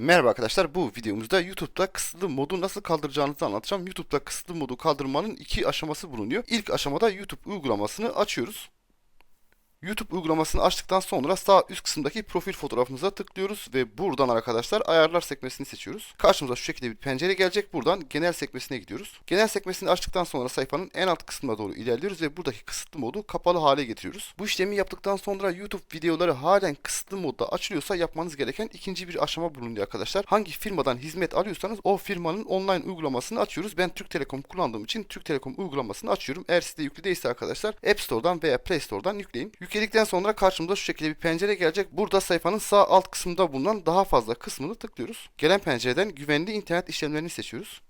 Merhaba arkadaşlar bu videomuzda YouTube'da kısıtlı modu nasıl kaldıracağınızı anlatacağım. YouTube'da kısıtlı modu kaldırmanın iki aşaması bulunuyor. İlk aşamada YouTube uygulamasını açıyoruz. YouTube uygulamasını açtıktan sonra sağ üst kısımdaki profil fotoğrafımıza tıklıyoruz ve buradan arkadaşlar ayarlar sekmesini seçiyoruz. Karşımıza şu şekilde bir pencere gelecek. Buradan genel sekmesine gidiyoruz. Genel sekmesini açtıktan sonra sayfanın en alt kısmına doğru ilerliyoruz ve buradaki kısıtlı modu kapalı hale getiriyoruz. Bu işlemi yaptıktan sonra YouTube videoları halen kısıtlı modda açılıyorsa yapmanız gereken ikinci bir aşama bulunuyor arkadaşlar. Hangi firmadan hizmet alıyorsanız o firmanın online uygulamasını açıyoruz. Ben Türk Telekom kullandığım için Türk Telekom uygulamasını açıyorum. Eğer sizde yüklü değilse arkadaşlar App Store'dan veya Play Store'dan yükleyin. Yükledikten sonra karşımıza şu şekilde bir pencere gelecek. Burada sayfanın sağ alt kısmında bulunan daha fazla kısmını tıklıyoruz. Gelen pencereden güvenli internet işlemlerini seçiyoruz.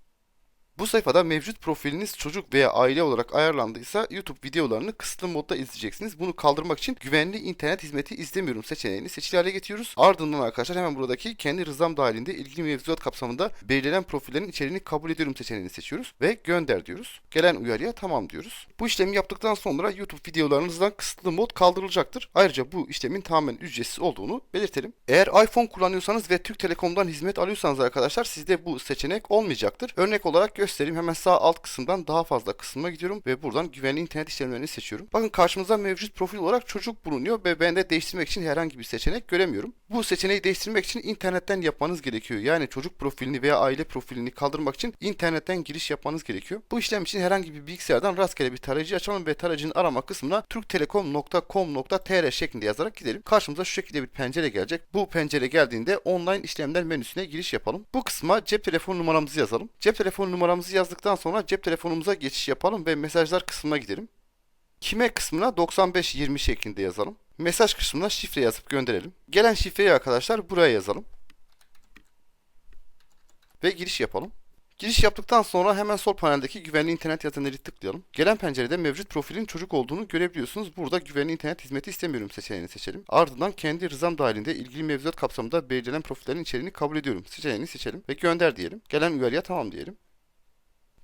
Bu sayfada mevcut profiliniz çocuk veya aile olarak ayarlandıysa YouTube videolarını kısıtlı modda izleyeceksiniz. Bunu kaldırmak için güvenli internet hizmeti izlemiyorum seçeneğini seçili hale getiriyoruz. Ardından arkadaşlar hemen buradaki kendi rızam dahilinde ilgili mevzuat kapsamında belirlenen profillerin içeriğini kabul ediyorum seçeneğini seçiyoruz ve gönder diyoruz. Gelen uyarıya tamam diyoruz. Bu işlemi yaptıktan sonra YouTube videolarınızdan kısıtlı mod kaldırılacaktır. Ayrıca bu işlemin tamamen ücretsiz olduğunu belirtelim. Eğer iPhone kullanıyorsanız ve Türk Telekom'dan hizmet alıyorsanız arkadaşlar sizde bu seçenek olmayacaktır. Örnek olarak göstereyim. Hemen sağ alt kısımdan daha fazla kısma gidiyorum ve buradan güvenli internet işlemlerini seçiyorum. Bakın karşımızda mevcut profil olarak çocuk bulunuyor ve ben de değiştirmek için herhangi bir seçenek göremiyorum. Bu seçeneği değiştirmek için internetten yapmanız gerekiyor. Yani çocuk profilini veya aile profilini kaldırmak için internetten giriş yapmanız gerekiyor. Bu işlem için herhangi bir bilgisayardan rastgele bir tarayıcı açalım ve tarayıcının arama kısmına türktelekom.com.tr şeklinde yazarak gidelim. Karşımıza şu şekilde bir pencere gelecek. Bu pencere geldiğinde online işlemler menüsüne giriş yapalım. Bu kısma cep telefon numaramızı yazalım. Cep telefon numaramızı yazdıktan sonra cep telefonumuza geçiş yapalım ve mesajlar kısmına gidelim. Kime kısmına 9520 şeklinde yazalım. Mesaj kısmına şifre yazıp gönderelim. Gelen şifreyi arkadaşlar buraya yazalım. Ve giriş yapalım. Giriş yaptıktan sonra hemen sol paneldeki güvenli internet yazanları tıklayalım. Gelen pencerede mevcut profilin çocuk olduğunu görebiliyorsunuz. Burada güvenli internet hizmeti istemiyorum seçeneğini seçelim. Ardından kendi rızam dahilinde ilgili mevzuat kapsamında belirlenen profillerin içeriğini kabul ediyorum seçeneğini seçelim ve gönder diyelim. Gelen uyarıya tamam diyelim.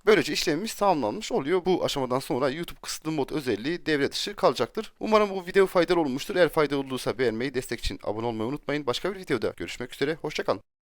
Böylece işlemimiz tamamlanmış oluyor. Bu aşamadan sonra YouTube kısıtlı mod özelliği devre dışı kalacaktır. Umarım bu video faydalı olmuştur. Eğer faydalı olduysa beğenmeyi, destek için abone olmayı unutmayın. Başka bir videoda görüşmek üzere. Hoşçakalın.